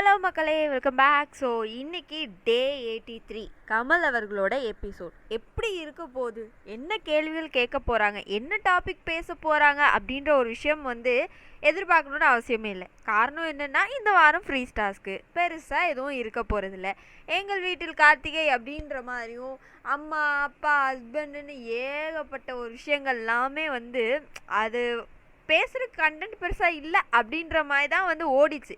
Hello மக்களே welcome back. So இன்னைக்கு டே eighty three Kamal அவர்களோட எபிசோட் எப்படி இருக்க போகுது? என்ன கேள்விகள் கேட்க போகிறாங்க என்ன டாபிக் பேச போகிறாங்க அப்படின்ற ஒரு விஷயம் வந்து எதிர்பார்க்கணுன்னு அவசியமே இல்லை. காரணம் என்னென்னா இந்த வாரம் ஃப்ரீ ஸ்டாஸ்க்கு பெருசாக எதுவும் இருக்க போகிறதில்ல எங்கள் வீட்டில் கார்த்திகை அப்படின்ற மாதிரியும் அம்மா அப்பா ஹஸ்பண்டுன்னு ஏகப்பட்ட ஒரு விஷயங்கள் எல்லாமே வந்து அது பேசுகிற கண்டென்ட் பெருசாக இல்லை அப்படின்ற மாதிரி தான் வந்து ஓடிச்சு.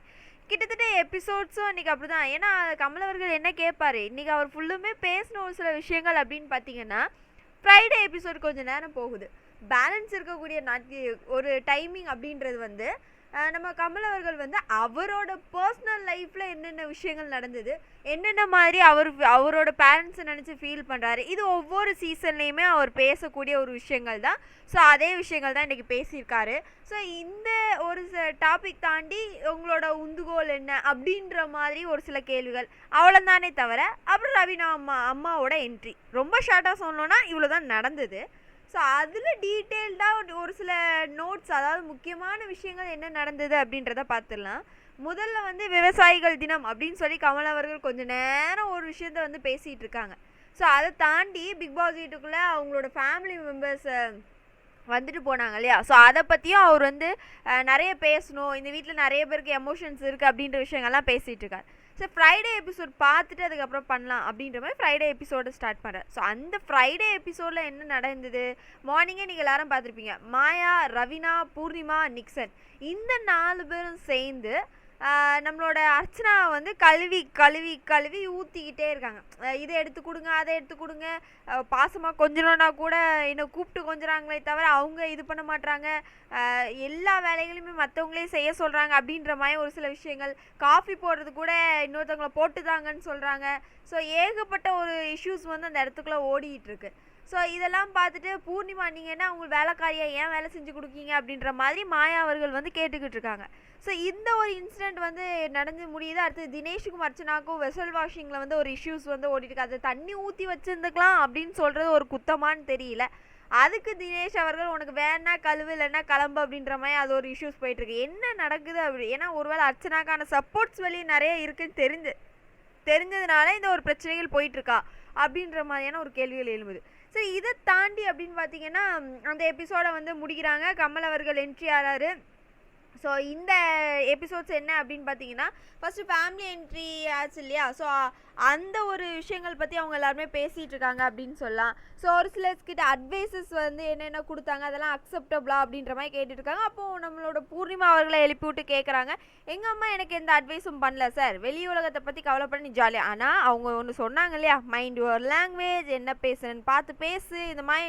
கிட்டத்தட்ட எபிசோட்ஸும் இன்றைக்கி அப்படி தான் ஏன்னா கமலவர்கள் என்ன கேட்பாரு? இன்றைக்கி அவர் ஃபுல்லுமே பேசின ஒரு சில விஷயங்கள் அப்படின்னு பார்த்தீங்கன்னா ஃப்ரைடே எபிசோட் கொஞ்சம் நேரம் போகுது. பேலன்ஸ் இருக்கக்கூடிய நாட்கு ஒரு டைமிங் அப்படின்றது வந்து நம்ம கமல் அவர்கள் வந்து அவரோட பர்சனல் லைஃப்பில் என்னென்ன விஷயங்கள் நடந்தது என்னென்ன மாதிரி அவர் அவரோட பேரண்ட்ஸை நினச்சி ஃபீல் பண்ணுறாரு இது ஒவ்வொரு சீசன்லேயுமே அவர் பேசக்கூடிய ஒரு விஷயங்கள் தான். ஸோ அதே விஷயங்கள் தான் இன்றைக்கி பேசியிருக்காரு. ஸோ இந்த ஒரு டாபிக் தாண்டி உங்களோட உந்துகோல் என்ன அப்படின்ற மாதிரி ஒரு சில கேள்விகள் அவ்வளோதானே தவிர அப்புறம் ரவினா அம்மா அம்மாவோட என்ட்ரி ரொம்ப ஷார்ட்டாக சொல்லணும்னா இவ்வளோ தான் நடந்தது. ஸோ அதில் டீட்டெயில்டாக ஒரு சில நோட்ஸ் அதாவது முக்கியமான விஷயங்கள் என்ன நடந்தது அப்படின்றத பார்த்துடலாம் முதல்ல வந்து விவசாயிகள் தினம் அப்படின்னு சொல்லி கமல் அவர்கள் கொஞ்ச நேரம் ஒரு விஷயத்த வந்து பேசிகிட்டு இருக்காங்க. ஸோ அதை தாண்டி பிக் பாஸ் வீட்டுக்குள்ளே அவங்களோட ஃபேமிலி மெம்பர்ஸை வந்துட்டு போனாங்க இல்லையா? ஸோ அதை பற்றியும் அவர் வந்து நிறைய பேசணும். இந்த வீட்டில் நிறைய பேருக்கு எமோஷன்ஸ் இருக்குது அப்படின்ற விஷயங்கள்லாம் பேசிகிட்டு இருக்காரு. ஸோ ஃப்ரைடே எபிசோட் பார்த்துட்டு அதுக்கப்புறம் பண்ணலாம் அப்படின்ற மாதிரி ஃப்ரைடே எபிசோடை ஸ்டார்ட் பண்ணுறேன் ஸோ அந்த ஃப்ரைடே எபிசோடில் என்ன நடந்தது? மார்னிங்கே நீங்கள் எல்லாரும் பார்த்துருப்பீங்க. மாயா ரவினா பூர்ணிமா நிக்சன். இந்த நாலு பேரும் சேர்ந்து நம்மளோட அர்ச்சனா வந்து கழுவி கழுவி கழுவி ஊற்றிக்கிட்டே இருக்காங்க. இதை எடுத்து கொடுங்க அதை எடுத்து கொடுங்க. பாசமாக பாசமா கொஞ்சணும்னா கூட என்னை கூப்பிட்டு கொஞ்சறாங்களே தவிர அவங்க இது பண்ண மாட்டாங்க எல்லா வேலைகளையுமே மற்றவங்களே செய்ய சொல்கிறாங்க அப்படின்ற மாதிரி ஒரு சில விஷயங்கள். காஃபி போடுறது கூட இன்னொருத்தவங்கள போட்டுதாங்கன்னு சொல்கிறாங்க ஸோ ஏகப்பட்ட ஒரு இஷ்யூஸ் வந்து அந்த இடத்துக்குள்ளே ஓடிக்கிட்டுருக்கு. ஸோ இதெல்லாம் பார்த்துட்டு பூர்ணிமா நீங்கள் என்ன அவங்க வேலைக்காரியா? ஏன் வேலை செஞ்சு கொடுக்கீங்க? அப்படின்ற மாதிரி மாயா அவர்கள் வந்து கேட்டுக்கிட்டு இருக்காங்க. ஸோ இந்த ஒரு இன்சிடெண்ட் வந்து நடந்து முடியுது. அடுத்து தினேஷுக்கும் அர்ச்சனாக்கும் வெசல் வாஷிங்கில் வந்து ஒரு இஷ்யூஸ் வந்து ஓடிட்டுருக்கு. அது அதை தண்ணி ஊற்றி வச்சுருந்துக்கலாம் அப்படின்னு சொல்கிறது ஒரு குத்தமான்னு தெரியல. அதுக்கு தினேஷ் அவர்கள் உனக்கு வேணா கழுவு இல்லைன்னா கிளம்பு அப்படின்ற மாதிரி அது ஒரு இஷ்யூஸ் போயிட்டுருக்கு. என்ன நடக்குது அப்படி? ஏன்னா ஒருவேளை அர்ச்சனாக்கான சப்போர்ட்ஸ் வெளியே நிறைய இருக்குன்னு தெரிஞ்சு தெரிஞ்சதுனால இந்த ஒரு பிரச்சனைகள் போயிட்டுருக்கா? அப்படின்ற மாதிரியான ஒரு கேள்விகள் எழும்புது. சரி இதை தாண்டி அப்படின்னு பார்த்தீங்கன்னா அந்த எபிசோடை வந்து முடிக்கிறாங்க. கமல் அவர்கள் என்ட்ரி ஆறாரு. ஸோ இந்த எபிசோட்ஸ் என்ன அப்படின்னு பார்த்தீங்கன்னா ஃபஸ்ட்டு ஃபேமிலி என்ட்ரி ஆச்சு இல்லையா? ஸோ அந்த ஒரு விஷயங்கள் பற்றி அவங்க எல்லாருமே பேசிகிட்டு இருக்காங்க அப்படின்னு சொல்லலாம். ஸோ ஒரு சிலர்கிட்ட அட்வைசஸ் வந்து என்னென்ன கொடுத்தாங்க அதெல்லாம் அக்செப்டபுளா அப்படின்ற மாதிரி கேட்டுட்ருக்காங்க அப்போது நம்மளோட பூர்ணிமா அவர்களை எழுப்பி விட்டு கேட்குறாங்க எங்கள் அம்மா எனக்கு எந்த அட்வைஸும் பண்ணல சார் வெளி உலகத்தை பற்றி கவலைப்பட நீ ஜாலியாக ஆனால் அவங்க ஒன்று சொன்னாங்க இல்லையா? மைண்ட் யுவர் லாங்குவேஜ் என்ன பேசுறேன்னு பார்த்து பேசு. இந்த மாதிரி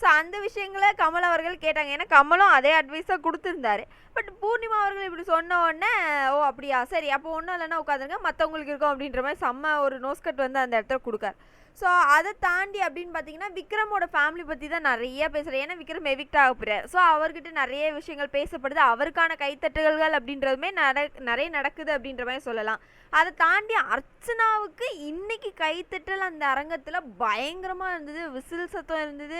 ஸோ அந்த விஷயங்களை கமல் அவர்கள் கேட்டாங்க. ஏன்னா கமலும் அதே அட்வைஸாக கொடுத்துருந்தாரு. பட் பூர்ணிமா அவர்கள் இப்படி சொன்ன உடனே ஓ அப்படியா? சரி. அப்போ ஒன்றும் இல்லைன்னா உட்காந்துருங்க. மற்றவங்களுக்கு இருக்கும். அப்படின்ற மாதிரி செம்ம ஒரு நோஸ்கட் வந்து அந்த இடத்துல கொடுக்காரு. ஸோ அதை தாண்டி அப்படின்னு பார்த்தீங்கன்னா விக்ரமோட ஃபேமிலி பற்றி தான் நிறைய பேசுகிறேன் ஏன்னா விக்ரம் எவிக்ட் ஆக போகிறார் ஸோ அவர்கிட்ட நிறைய விஷயங்கள் பேசப்படுது. அவருக்கான கைத்தட்டுகள் அப்படின்றதுமே நட நிறைய நடக்குது அப்படின்ற மாதிரி சொல்லலாம். அதை தாண்டி அர்ச்சனாவுக்கு இன்னைக்கு கைத்தட்டல் அந்த அரங்கத்தில் பயங்கரமாக இருந்தது. விசில் சத்தம் இருந்தது.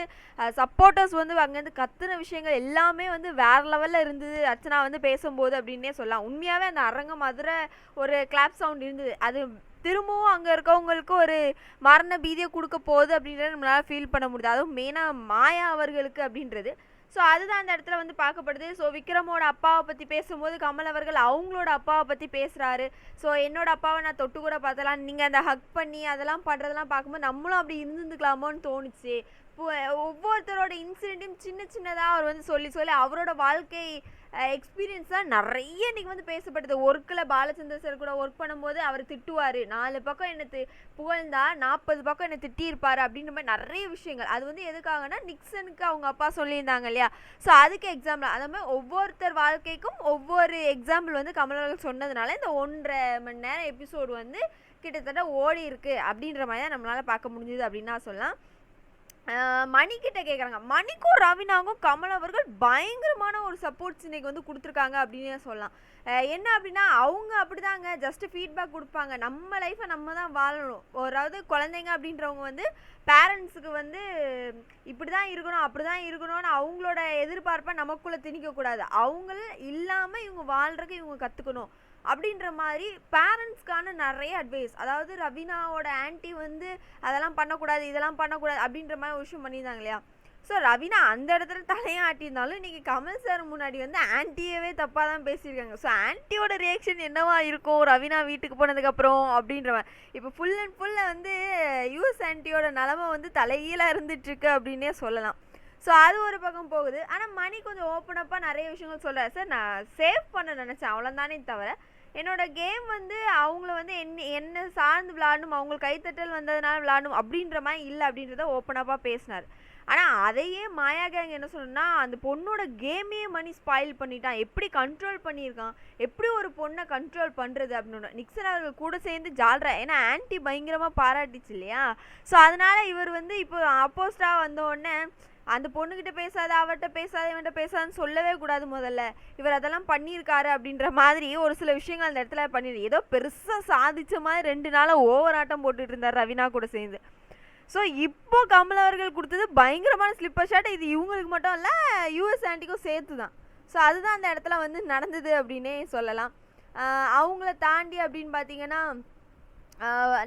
சப்போர்ட்டர்ஸ் வந்து அங்கேருந்து கத்துன விஷயங்கள் எல்லாமே வந்து வேற லெவலில் இருந்தது. அர்ச்சனா வந்து பேசும்போது அப்படின்னே சொல்லலாம். உண்மையாகவே அந்த அரங்கம் மதுரை ஒரு கிளாப் சவுண்ட் இருந்தது. அது திரும்பவும் அங்கே இருக்கவங்களுக்கு ஒரு மரண பீதியை கொடுக்க போகுது அப்படின்றத நம்மளால் ஃபீல் பண்ண முடியுது. அதுவும் மெயினாக மாயா அவர்களுக்கு அப்படின்றது. ஸோ அதுதான் அந்த இடத்துல வந்து பார்க்கப்படுது. ஸோ விக்ரமோட அப்பாவை பற்றி பேசும்போது கமல் அவர்கள் அவங்களோட அப்பாவை பற்றி பேசுகிறாரு ஸோ என்னோட அப்பாவை நான் தொட்டு கூட பார்த்தலாம் நீங்கள் அந்த ஹக் பண்ணி அதெல்லாம் பண்ணுறதெல்லாம் பார்க்கும்போது நம்மளும் அப்படி இருந்துருக்கலாமோன்னு தோணுச்சு. இப்போ ஒவ்வொருத்தரோட இன்சிடென்ட்டையும் சின்ன சின்னதாக அவர் வந்து சொல்லி சொல்லி அவரோட வாழ்க்கை எக்ஸ்பீரியன்ஸ் தான் நிறைய இன்றைக்கி வந்து பேசப்படுது ஒர்க்கில் பாலச்சந்தர் சார் கூட ஒர்க் பண்ணும்போது அவர் திட்டுவார். நாலு பக்கம் என்னை தி- புகழ்ந்தா நாற்பது பக்கம் என்னை திட்டியிருப்பார் அப்படின்ற மாதிரி நிறைய விஷயங்கள். அது வந்து எதுக்காகனா நிக்சனுக்கு அவங்க அப்பா சொல்லியிருந்தாங்க இல்லையா? ஸோ அதுக்கு எக்ஸாம்பிள் அந்த மாதிரி ஒவ்வொருத்தர் வாழ்க்கைக்கும் ஒவ்வொரு எக்ஸாம்பிள் வந்து கமலர்கள் சொன்னதுனால இந்த ஒன்றரை மணி நேரம் எபிசோடு வந்து கிட்டத்தட்ட ஓடி இருக்குது அப்படின்ற மாதிரி தான் நம்மளால் பார்க்க முடிஞ்சுது அப்படின்னு நான் சொல்லலாம். மணிக்கிட்ட கேட்குறாங்க மணிக்கும் ரவினாவும் கமல் அவர்கள் பயங்கரமான ஒரு சப்போர்ட்ஸ் இன்னைக்கு வந்து கொடுத்துருக்காங்க அப்படின்னு சொல்லலாம். என்ன அப்படின்னா அவங்க அப்படிதாங்க. ஜஸ்ட் ஃபீட்பேக் கொடுப்பாங்க. நம்ம லைஃப்பை நம்ம தான் வாழணும். அதாவது குழந்தைங்க அப்படின்றவங்க வந்து பேரண்ட்ஸுக்கு வந்து இப்படி தான் இருக்கணும் அப்படி தான் இருக்கணும்னு அவங்களோட எதிர்பார்ப்பை நமக்குள்ளே திணிக்கக்கூடாது. அவங்கள இல்லாமல் இவங்க வாழ்றதுக்கு இவங்க கற்றுக்கணும் அப்படின்ற மாதிரி பேரண்ட்ஸ்க்கான நிறைய அட்வைஸ் அதாவது ரவீனாவோட ஆன்ட்டி வந்து அதெல்லாம் பண்ணக்கூடாது இதெல்லாம் பண்ணக்கூடாது அப்படின்ற மாதிரி விஷயம் பண்ணியிருந்தாங்க இல்லையா? ஸோ ரவினா அந்த இடத்துல தலையாட்டியிருந்தாலும் இன்றைக்கி கமல் சார் முன்னாடி வந்து ஆன்ட்டியவே தப்பாக தான் பேசியிருக்காங்க. ஸோ ஆன்ட்டியோட ரியாக்ஷன் என்னவா இருக்கும் ரவினா வீட்டுக்கு போனதுக்கப்புறம் அப்படின்றவன் இப்போ ஃபுல் அண்ட் ஃபுல்லாக வந்து யூஎஸ் ஆன்ட்டியோட நிலமை வந்து தலைகீழாக இருந்துகிட்ருக்கு அப்படின்னே சொல்லலாம். ஸோ அது ஒரு பக்கம் போகுது. ஆனால் மணி கொஞ்சம் ஓப்பன் அப்பாக நிறைய விஷயங்கள் சொல்கிறார் சார் நான் சேவ் பண்ண நினச்சேன். அவ்வளோதானே தவிர என்னோட கேம் வந்து அவங்கள வந்து என்ன என்ன சார்ந்து விளாடணும் அவங்களுக்கு கைத்தட்டல் வந்ததுனால விளாடணும் அப்படின்ற மாதிரி இல்லை அப்படின்றத ஓப்பனப்பாக பேசினார். ஆனால் அதையே மாயா கேங் என்ன சொல்லணும்னா அந்த பொண்ணோட கேமே மணி ஸ்பாயில் பண்ணிட்டான். எப்படி கண்ட்ரோல் பண்ணியிருக்கான்? எப்படி ஒரு பொண்ணை கண்ட்ரோல் பண்ணுறது அப்படின்னு. நிக்சன் அவர்கள் கூட சேர்ந்து ஜால்ரா ஏன்னா ஆன்ட்டி பயங்கரமாக பாராட்டிச்சு இல்லையா? ஸோ அதனால் இவர் வந்து இப்போ அப்போஸ்டாக வந்த உடனே அந்த பொண்ணுக்கிட்ட பேசாத அவர்கிட்ட பேசாத இவன்கிட்ட பேசாதுன்னு சொல்லவே கூடாது முதல்ல. இவர் அதெல்லாம் பண்ணியிருக்காரு அப்படின்ற மாதிரி ஒரு சில விஷயங்கள் அந்த இடத்துல பண்ணிடு ஏதோ பெருசாக சாதிச்ச மாதிரி ரெண்டு நாளாக ஓவர் ஆட்டம் போட்டுட்டு இருந்தார் ரவினா கூட சேர்ந்து. ஸோ இப்போ கமல் அவர்கள் கொடுத்தது பயங்கரமான ஸ்லிப்பர் ஷாட் இது இவங்களுக்கு மட்டும் இல்லை யூஎஸ் ஆண்டிக்கும் சேர்த்து தான் ஸோ அதுதான் அந்த இடத்துல வந்து நடந்தது அப்படின்னே சொல்லலாம். அவங்கள தாண்டி அப்படின்னு பார்த்தீங்கன்னா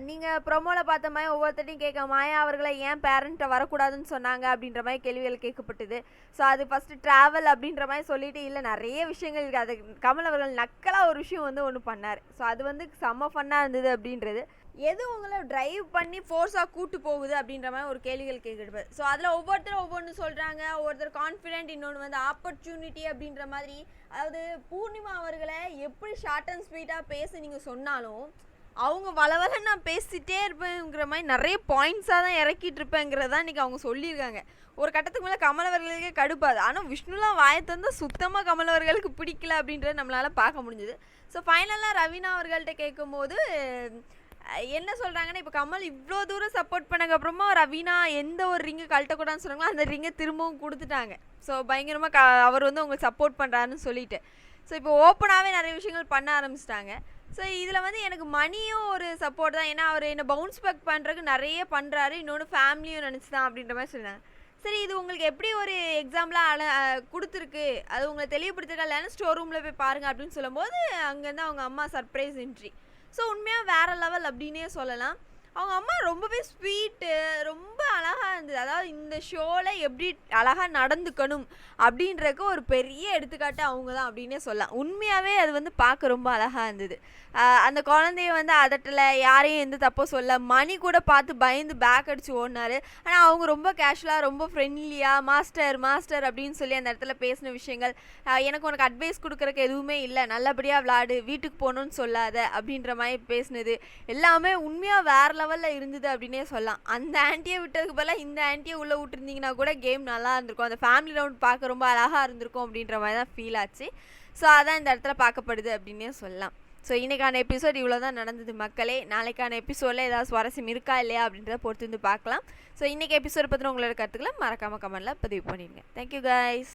நீங்கள் ப்ரொமோவில் பார்த்த மாதிரி ஒவ்வொருத்தட்டையும் கேட்க மாயா அவர்களை ஏன் பேரண்ட்டை வரக்கூடாதுன்னு சொன்னாங்க? அப்படின்ற மாதிரி கேள்விகள் கேட்கப்பட்டது. ஸோ அது ஃபஸ்ட்டு ட்ராவல் அப்படின்ற மாதிரி சொல்லிட்டு இல்லை நிறைய விஷயங்கள் இருக்குது அது கமல் அவர்கள் நக்கலாக ஒரு விஷயம் வந்து ஒன்று பண்ணார். ஸோ அது வந்து செம்ம ஃபன்னாக இருந்தது அப்படின்றது. எது உங்களை டிரைவ் பண்ணி ஃபோர்ஸாக கூட்டு போகுது அப்படின்ற மாதிரி ஒரு கேள்விகள் கேட்குறது ஸோ அதில் ஒவ்வொருத்தரும் ஒவ்வொன்று சொல்கிறாங்க ஒவ்வொருத்தர் கான்ஃபிடென்ட் இன்னொன்று வந்து ஆப்பர்ச்சுனிட்டி அப்படின்ற மாதிரி. அதாவது பூர்ணிமா அவர்களை எப்படி ஷார்ட் அண்ட் ஸ்வீட்டாக பேச நீங்கள் சொன்னாலும் அவங்க வளவல நான் பேசிட்டே இருப்பேங்கிற மாதிரி நிறைய பாயிண்ட்ஸாக தான் இறக்கிட்டு இருப்பேங்கிறதா இன்றைக்கி அவங்க சொல்லியிருக்காங்க. ஒரு கட்டத்துக்கு மேலே கமலவர்களுக்கே கடுப்பாது ஆனால் விஷ்ணுலாம் வாயை சுத்தமாக கமலவர்களுக்கு பிடிக்கல அப்படின்றத நம்மளால் பார்க்க முடிஞ்சுது. ஸோ ஃபைனலாக ரவீனா அவர்கள்ட்ட கேட்கும்போது என்ன சொல்கிறாங்கன்னா இப்போ கமல் இவ்வளோ தூரம் சப்போர்ட் பண்ணக்கப்புறமா ரவீனா எந்த ஒரு ரிங்கை கழட்டக்கூடாதுன்னு சொன்னாங்களோ அந்த ரிங்கை திரும்பவும் கொடுத்துட்டாங்க. ஸோ பயங்கரமாக க அவர் வந்து உங்களுக்கு சப்போர்ட் பண்ணுறாருன்னு சொல்லிட்டு. ஸோ இப்போ ஓப்பனாகவே நிறைய விஷயங்கள் பண்ண ஆரம்பிச்சிட்டாங்க. ஸோ இதில் வந்து எனக்கு மணியும் ஒரு சப்போர்ட் தான். ஏன்னா அவர் என்ன பவுன்ஸ் பேக் பண்ணுறதுக்கு நிறைய பண்ணுறாரு இன்னொன்று ஃபேமிலியும் நினச்சி தான் அப்படின்ற மாதிரி சொன்னாங்க சரி இது உங்களுக்கு எப்படி ஒரு எக்ஸாம்பிளாக அல கொடுத்துருக்கு? அது உங்களை தெளிவுபடுத்திருக்கா? இல்லைன்னு ஸ்டோர் ரூமில் போய் பாருங்க அப்படின்னு சொல்லும்போது அங்கேருந்து அவங்க அம்மா சர்ப்ரைஸ் என்ட்ரி ஸோ உண்மையாக வேறு லெவல் அப்படின்னே சொல்லலாம். அவங்க அம்மா ரொம்பவே ஸ்வீட்டு ரொம்ப அழகாக இருந்தது. அதாவது இந்த ஷோவில் எப்படி அழகாக நடந்துக்கணும் அப்படின்றக்கு ஒரு பெரிய எடுத்துக்காட்டு அவங்க தான் அப்படின்னே சொல்லலாம். உண்மையாகவே அது வந்து பார்க்க ரொம்ப அழகாக இருந்தது. அந்த குழந்தைய வந்து அதட்டலை யாரையும் எந்த தப்போ சொல்ல மணி கூட பார்த்து பயந்து பேக் அடிச்சு ஓடினாரு. ஆனால் அவங்க ரொம்ப கேஷுவலாக ரொம்ப ஃப்ரெண்ட்லியாக மாஸ்டர் மாஸ்டர் அப்படின்னு சொல்லி அந்த இடத்துல பேசின விஷயங்கள் எனக்கு உனக்கு அட்வைஸ் கொடுக்குறக்கு எதுவுமே இல்லை. நல்லபடியாக விளாடு வீட்டுக்கு போகணுன்னு சொல்லாத அப்படின்ற மாதிரி பேசினது. எல்லாமே உண்மையாக வேறு லெவலில் இருந்தது அப்படின்னே சொல்லலாம். அந்த ஆன்ட்டியை விட்டதுக்கு பதிலாக இந்த ஆன்ட்டியை உள்ளே விட்டுருந்தீங்கன்னா கூட கேம் நல்லா இருந்திருக்கும். அந்த ஃபேமிலி ரவுண்ட் பார்க்க ரொம்ப அழகாக இருந்திருக்கும் அப்படின்ற மாதிரி தான் ஃபீல் ஆச்சு. ஸோ அதான் இந்த இடத்துல பார்க்கப்படுது அப்படின்னே சொல்லலாம். ஸோ இன்றைக்கான எபிசோட் இவ்வளோ தான் நடந்தது மக்களே. நாளைக்கான எபிசோடில் ஏதாவது சுவாரஸ்யம் இருக்கா இல்லையா அப்படின்றத பொறுத்து வந்து பார்க்கலாம். ஸோ இன்றைக்கி எபிசோட் பற்றின உங்களோட கருத்துக்களை மறக்காமல் கமெண்டில் பதிவு பண்ணிடுங்க. Thank you guys